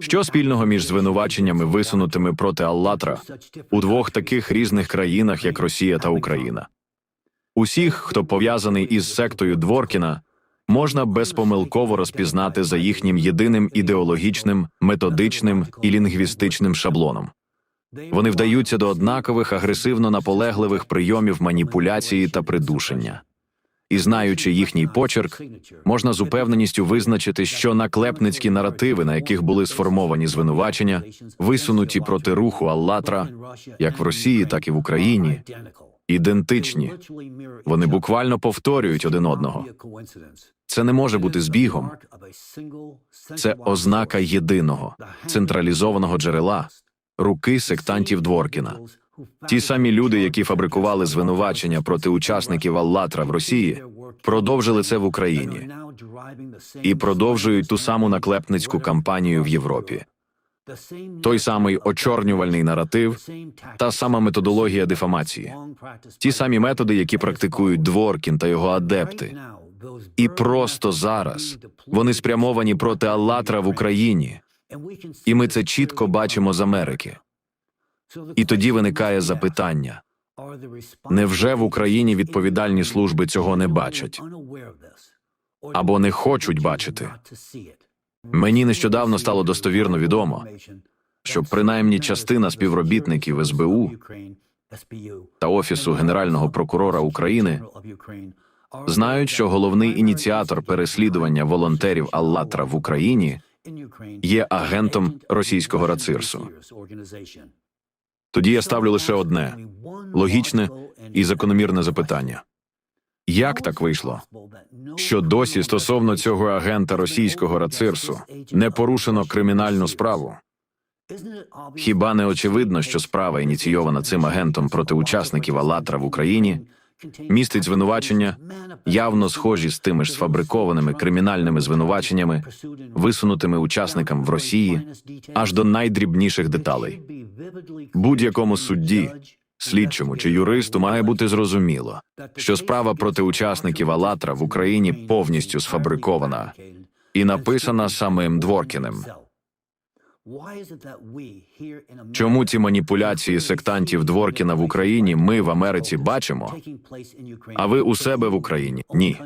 Що спільного між звинуваченнями, висунутими проти Аллатра у двох таких різних країнах, як Росія та Україна? Усіх, хто пов'язаний із сектою Дворкіна, можна безпомилково розпізнати за їхнім єдиним ідеологічним, методичним і лінгвістичним шаблоном. Вони вдаються до однакових агресивно наполегливих прийомів маніпуляції та придушення. І знаючи їхній почерк, можна з упевненістю визначити, що наклепницькі наративи, на яких були сформовані звинувачення, висунуті проти руху Аллатра, як в Росії, так і в Україні, ідентичні. Вони буквально повторюють один одного. Це не може бути збігом. Це ознака єдиного централізованого джерела руки сектантів Дворкіна. Ті самі люди, які фабрикували звинувачення проти учасників Аллатра в Росії, продовжили це в Україні і продовжують ту саму наклепницьку кампанію в Європі. Той самий очорнювальний наратив, та сама методологія дефамації, ті самі методи, які практикують Дворкін та його адепти. І просто зараз вони спрямовані проти Аллатра в Україні, і ми це чітко бачимо з Америки. І тоді виникає запитання: невже в Україні відповідальні служби цього не бачать або не хочуть бачити? Мені нещодавно стало достовірно відомо, що принаймні частина співробітників СБУ та Офісу Генерального прокурора України знають, що головний ініціатор переслідування волонтерів Аллатра в Україні є агентом російського рацирсу. Тоді я ставлю лише одне логічне і закономірне запитання: як так вийшло, що досі стосовно цього агента російського рацирсу не порушено кримінальну справу? Хіба не очевидно, що справа, ініційована цим агентом проти учасників Алатра в Україні, містить звинувачення, явно схожі з тими ж сфабрикованими кримінальними звинуваченнями, висунутими учасникам в Росії, аж до найдрібніших деталей. Будь-якому судді, слідчому чи юристу має бути зрозуміло, що справа проти учасників Алатра в Україні повністю сфабрикована і написана самим Дворкіним. Чому ці маніпуляції сектантів Дворкіна в Україні ми в Америці бачимо, а ви у себе в Україні? Ні?